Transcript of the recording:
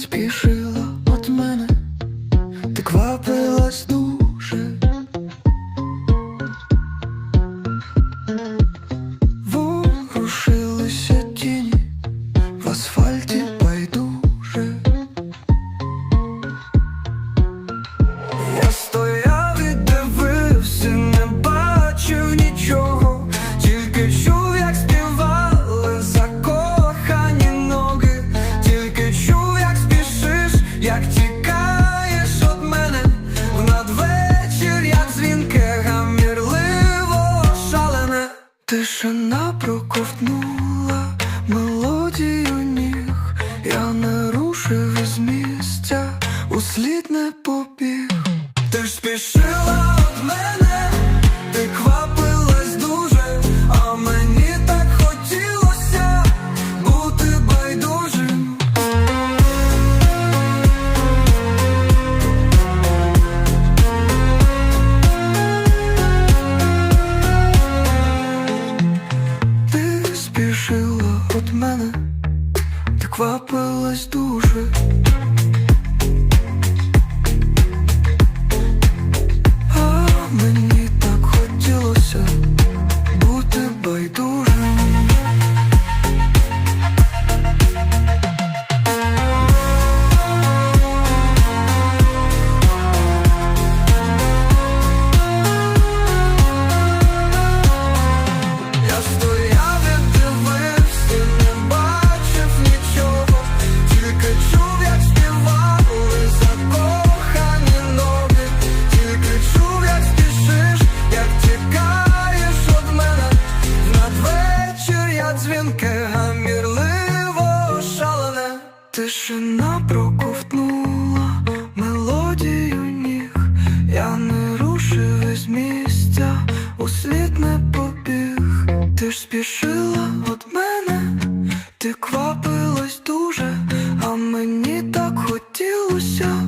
спешил. Тишина проковтнула мелодію ніг, я не рушив із місця, услід не побіг. Ти ж спішила від мене, ти квапилась спішила від мене, ти квапилась дуже. Дзвінке, гамірливо шалене. Тишина проковтнула мелодію ніг, я не рушив із місця, услід не побіг. Ти ж спішила від мене, ти квапилась дуже, а мені так хотілося